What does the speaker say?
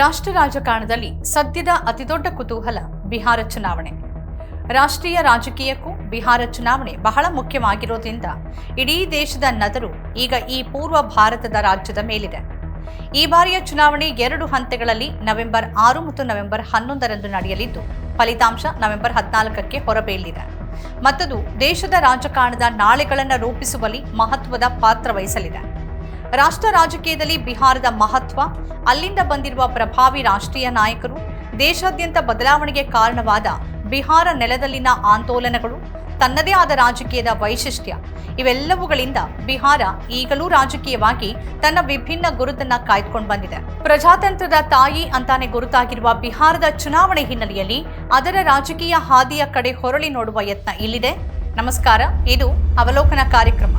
ರಾಷ್ಟ್ರ ರಾಜಕಾರಣದಲ್ಲಿ ಸದ್ಯದ ಅತಿದೊಡ್ಡ ಕುತೂಹಲ ಬಿಹಾರ ಚುನಾವಣೆ. ರಾಷ್ಟ್ರೀಯ ರಾಜಕೀಯಕ್ಕೂ ಬಿಹಾರ ಚುನಾವಣೆ ಬಹಳ ಮುಖ್ಯವಾಗಿರೋದ್ರಿಂದ ಇಡೀ ದೇಶದ ನದರು ಈಗ ಈ ಪೂರ್ವ ಭಾರತದ ರಾಜ್ಯದ ಮೇಲಿದೆ. ಈ ಬಾರಿಯ ಚುನಾವಣೆ ಎರಡು ಹಂತಗಳಲ್ಲಿ ನವೆಂಬರ್ ಆರು ಮತ್ತು ನವೆಂಬರ್ ಹನ್ನೊಂದರಂದು ನಡೆಯಲಿದ್ದು, ಫಲಿತಾಂಶ ನವೆಂಬರ್ ಹದಿನಾಲ್ಕಕ್ಕೆ ಹೊರಬೀಳಿದೆ ಮತ್ತದು ದೇಶದ ರಾಜಕಾರಣದ ನಾಳೆಗಳನ್ನು ರೂಪಿಸುವಲ್ಲಿ ಮಹತ್ವದ ಪಾತ್ರ ವಹಿಸಲಿದೆ. ರಾಷ್ಟ್ರ ರಾಜಕೀಯದಲ್ಲಿ ಬಿಹಾರದ ಮಹತ್ವ, ಅಲ್ಲಿಂದ ಬಂದಿರುವ ಪ್ರಭಾವಿ ರಾಷ್ಟ್ರೀಯ ನಾಯಕರು, ದೇಶಾದ್ಯಂತ ಬದಲಾವಣೆಗೆ ಕಾರಣವಾದ ಬಿಹಾರ ನೆಲದಲ್ಲಿನ ಆಂದೋಲನಗಳು, ತನ್ನದೇ ಆದ ರಾಜಕೀಯದ ವೈಶಿಷ್ಟ್ಯ, ಇವೆಲ್ಲವುಗಳಿಂದ ಬಿಹಾರ ಈಗಲೂ ರಾಜಕೀಯವಾಗಿ ತನ್ನ ವಿಭಿನ್ನ ಗುರುತನ್ನ ಕಾಯ್ದುಕೊಂಡು ಬಂದಿದೆ. ಪ್ರಜಾತಂತ್ರದ ತಾಯಿ ಅಂತಾನೆ ಗುರುತಾಗಿರುವ ಬಿಹಾರದ ಚುನಾವಣೆ ಹಿನ್ನೆಲೆಯಲ್ಲಿ ಅದರ ರಾಜಕೀಯ ಹಾದಿಯ ಕಡೆ ಹೊರಳಿ ನೋಡುವ ಯತ್ನ ಇಲ್ಲಿದೆ. ನಮಸ್ಕಾರ, ಇದು ಅವಲೋಕನ ಕಾರ್ಯಕ್ರಮ.